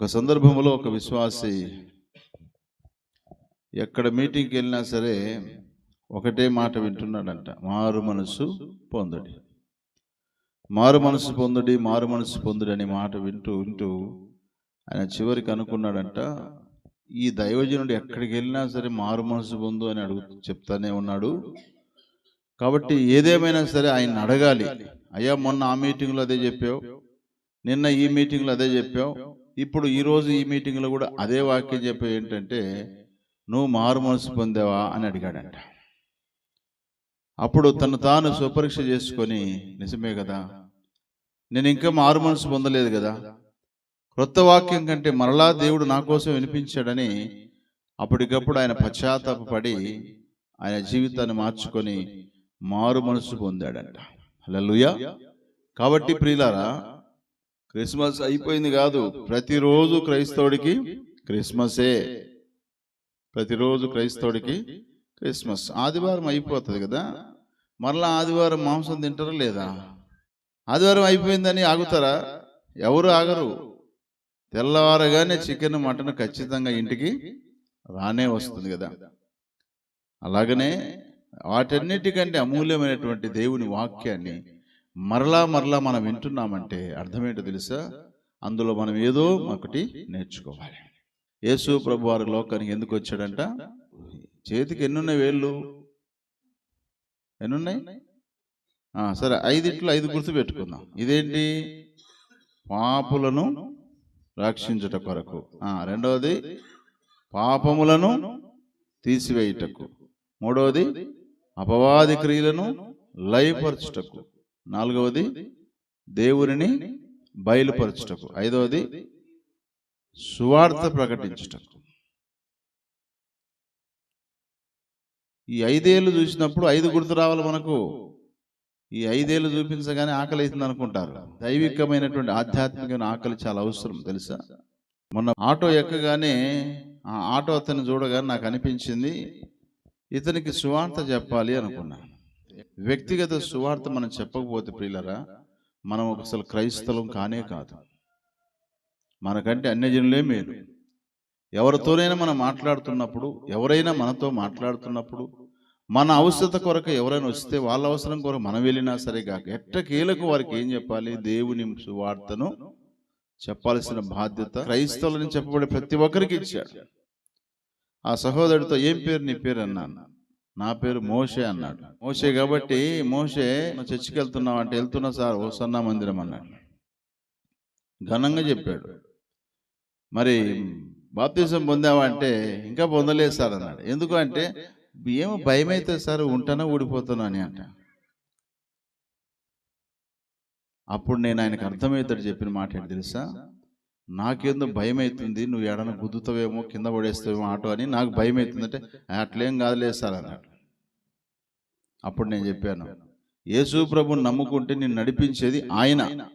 ఒక సందర్భంలో ఒక విశ్వాసి ఎక్కడ మీటింగ్కి వెళ్ళినా సరే ఒకటే మాట వింటున్నాడంట మారు మనసు పొందుడి. మారు మనసు పొందుడి మారు మనసు పొందుడి అనే మాట వింటూ వింటూ ఆయన చివరికి అనుకున్నాడంట ఈ దైవజనుడు ఎక్కడికి వెళ్ళినా సరే మారు మనసు పొందు అని అడుగు చెప్తానే ఉన్నాడు. కాబట్టి ఏదేమైనా సరే ఆయన అడగాలి. అయ్యా మొన్న ఆ మీటింగ్లో అదే చెప్పావు నిన్న ఈ మీటింగ్లో అదే చెప్పావు ఇప్పుడు ఈరోజు ఈ మీటింగ్లో కూడా అదే వాక్యం చెప్పి ఏంటంటే నువ్వు మారు మనసు పొందావా? అని అడిగాడంట. అప్పుడు తను తాను స్వపరీక్ష చేసుకొని నిజమే కదా నేను ఇంకా మారు మనసు పొందలేదు కదా క్రొత్త వాక్యం కంటే మరలా దేవుడు నా కోసం వినిపించాడని అప్పటికప్పుడు ఆయన పశ్చాత్తాపడి ఆయన జీవితాన్ని మార్చుకొని మారు మనసు పొందాడంట. హలో కాబట్టి ప్రియులారా క్రిస్మస్ అయిపోయింది కాదు. ప్రతిరోజు క్రైస్తవుడికి క్రిస్మసే. ప్రతిరోజు క్రైస్తవుడికి క్రిస్మస్. ఆదివారం అయిపోతుంది కదా. మరలా ఆదివారం మాంసం తింటారా లేదా? ఆదివారం అయిపోయిందని ఆగుతారా? ఎవరు ఆగరు. తెల్లవారగానే చికెన్ మటన్ ఖచ్చితంగా ఇంటికి రానే వస్తుంది కదా. అలాగనే వాటన్నిటికంటే అమూల్యమైనటువంటి దేవుని వాక్యాన్ని మరలా మరలా మనం వింటున్నామంటే అర్థమేంటో తెలుసా? అందులో మనం ఏదో ఒకటి నేర్చుకోవాలి. యేసు ప్రభు వారి లోకానికి ఎందుకు వచ్చాడంట? చేతికి ఎన్నున్నాయి వేళ్ళు? ఎన్నున్నాయి? సరే ఐదిట్లో ఐదు గుర్తు పెట్టుకుందాం. ఇదేంటి? పాపులను రక్షించుట కొరకు. రెండవది పాపములను తీసివేయుటకు. మూడవది అపవాది క్రియలను లయపరచుటకు. నాలుగవది దేవునిని బయలుపరచుటకు. ఐదవది సువార్త ప్రకటించుటకు. ఈ ఐదేళ్ళు చూసినప్పుడు ఐదు గుర్తు రావాలి మనకు. ఈ ఐదేళ్ళు చూపించగానే ఆకలి అవుతుంది అనుకుంటారు దైవికమైనటువంటి ఆధ్యాత్మికమైన ఆకలి చాలా అవసరం తెలుసా? మొన్న ఆటో ఎక్కగానే ఆ ఆటో అతన్ని చూడగానే నాకు అనిపించింది ఇతనికి సువార్త చెప్పాలి అనుకున్నా. వ్యక్తిగత సువార్త మనం చెప్పకపోతే ప్రియులరా మనం అసలు క్రైస్తవం కానే కాదు. మనకంటే అన్యజనులే మేలు. ఎవరితోనైనా మనం మాట్లాడుతున్నప్పుడు ఎవరైనా మనతో మాట్లాడుతున్నప్పుడు మన అవసరత కొరకు ఎవరైనా వస్తే వాళ్ళ అవసరం కొరకు మనం వెళ్ళినా సరే కాక ఎట్టకేలకు వారికి ఏం చెప్పాలి? దేవుని సువార్తను చెప్పాల్సిన బాధ్యత క్రైస్తవులని చెప్పబడే ప్రతి ఒక్కరికి ఇచ్చాడు. ఆ సహోదరుడితో ఏం పేరు నీ పేరు అన్నాను. నా పేరు మోషే అన్నాడు. మోషే కాబట్టి మోషే చర్చికి వెళ్తున్నావు అంటే వెళ్తున్నా సార్ ఓ సన్నా మందిరం అన్నాడు. ఘనంగా చెప్పాడు. మరి బాప్తిజం పొందావా అంటే ఇంకా పొందలేదు సార్ అన్నాడు. ఎందుకు అంటే ఏమో భయం అయితే సార్ ఉంటానో ఊడిపోతాను అని అంట. అప్పుడు నేను ఆయనకు అర్థమవుతాడు చెప్పిన మాట ఏంటి తెలుసా? నాకేందో భయం అవుతుంది నువ్వు ఎడన గుద్దుతావేమో కింద పడేస్తావేమో ఆటో అని నాకు భయం అవుతుంది అంటే అట్లేం కాదులేదు సార్ అన్నాడు. అప్పుడు నేను చెప్పాను యేసు ప్రభుని నమ్ముకుంటే నిన్ను నడిపించేది ఆయన.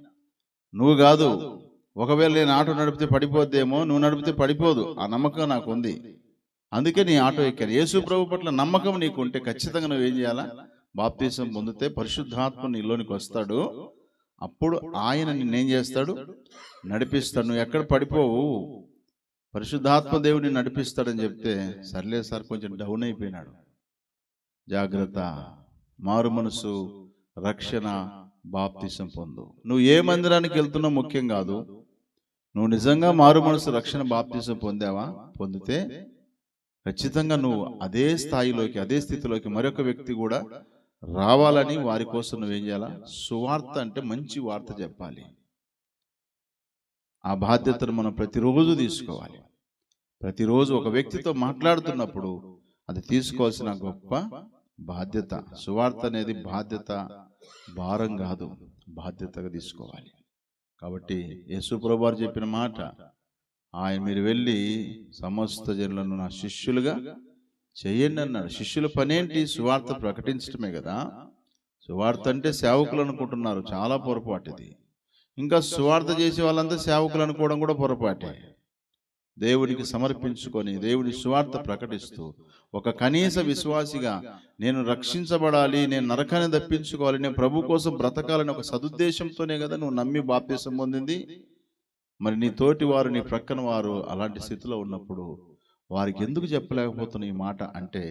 నువ్వు కాదు. ఒకవేళ నేను ఆటో నడిపితే పడిపోద్దేమో నువ్వు నడిపితే పడిపోదు. ఆ నమ్మకం నాకు ఉంది. అందుకే నీ ఆటో ఎక్కాను. యేసు ప్రభు పట్ల నమ్మకం నీకు ఉంటే ఖచ్చితంగా నువ్వు ఏం చేయాలా? బాప్తీసం పొందితే పరిశుద్ధాత్మ నీలోనికి వస్తాడు. అప్పుడు ఆయన నిన్నేం చేస్తాడు? నడిపిస్తాడు. నువ్వు ఎక్కడ పడిపోవు? పరిశుద్ధాత్మ దేవుడిని నడిపిస్తాడని చెప్తే సర్లే సార్ కొంచెం డౌన్ అయిపోయినాడు. జాగ్రత్త. మారు మనసు రక్షణ బాప్తిసం పొందు. నువ్వు ఏ మందిరానికి వెళ్తున్నావు ముఖ్యం కాదు. నువ్వు నిజంగా మారు మనసు రక్షణ బాప్తిసం పొందావా? పొందితే ఖచ్చితంగా నువ్వు అదే స్థాయిలోకి అదే స్థితిలోకి మరొక వ్యక్తి కూడా రావాలని వారి కోసం నువ్వేం చేయాలా? సువార్త అంటే మంచి వార్త చెప్పాలి. ఆ బాధ్యతను మనం ప్రతిరోజు తీసుకోవాలి. ప్రతిరోజు ఒక వ్యక్తితో మాట్లాడుతున్నప్పుడు అది తీసుకోవాల్సిన గొప్ప బాధ్యత. సువార్త అనేది బాధ్యత భారం కాదు. బాధ్యతగా తీసుకోవాలి. కాబట్టి వారు చెప్పిన మాట ఆయన మీరు వెళ్ళి సమస్త జనులను నా శిష్యులుగా చేయండి అన్నాడు శిష్యుల పనేంటి? సువార్త ప్రకటించడమే కదా. సువార్త అంటే సేవకులు అనుకుంటున్నారు. చాలా పొరపాటు ఇది ఇంకా సువార్త చేసే వాళ్ళంతా సేవకులు అనుకోవడం కూడా పొరపాటే. దేవునికి సమర్పించుకొని దేవుని సువార్త ప్రకటిస్తూ ఒక కనీస విశ్వాసిగా నేను రక్షించబడాలి నేను నరకాన్ని తప్పించుకోవాలి నేను ప్రభు కోసం బ్రతకాలని ఒక సదుద్దేశంతోనే కదా నువ్వు నమ్మి బాప్తీసం పొందింది? మరి నీ తోటి వారు నీ ప్రక్కన వారు అలాంటి స్థితిలో ఉన్నప్పుడు వారికి ఎందుకు చెప్పలేకపోతున్న ఈ మాట అంటే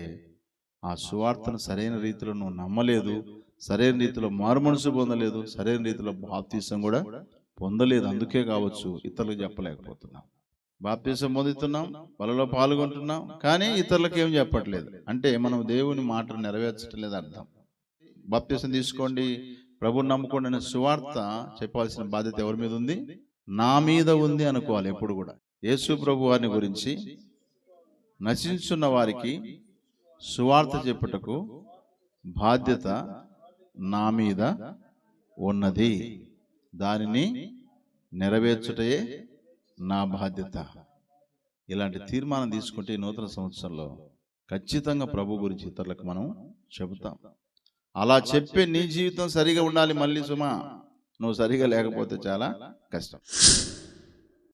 ఆ సువార్తను సరైన రీతిలో నువ్వు నమ్మలేదు సరైన రీతిలో మారుమనసు పొందలేదు సరైన రీతిలో బాప్తీసం కూడా పొందలేదు అందుకే కావచ్చు ఇతరులకు చెప్పలేకపోతున్నాం బాప్తీసం పొందుతున్నాం వాళ్ళలో పాల్గొంటున్నాం కానీ ఇతరులకు ఏం చెప్పట్లేదు. అంటే మనం దేవుని మాటను నెరవేర్చడం లేదు అర్థం. బాప్తీసం తీసుకోండి ప్రభుని నమ్ముకోండి అనే సువార్త చెప్పాల్సిన బాధ్యత ఎవరి మీద ఉంది నా మీద ఉంది అనుకోవాలి ఎప్పుడు కూడా. యేసు ప్రభు వారిని గురించి నశించున్న వారికి సువార్త చెప్పుటకు బాధ్యత నా మీద ఉన్నది. దానిని నెరవేర్చుటయే నా బాధ్యత. ఇలాంటి తీర్మానం తీసుకుంటే నూతన సంవత్సరంలో ఖచ్చితంగా ప్రభు గురించి ఇతరులకు మనం చెబుతాం. అలా చెప్పే నీ జీవితం సరిగా ఉండాలి మళ్ళీ సుమా. నువ్వు సరిగా లేకపోతే చాలా కష్టం.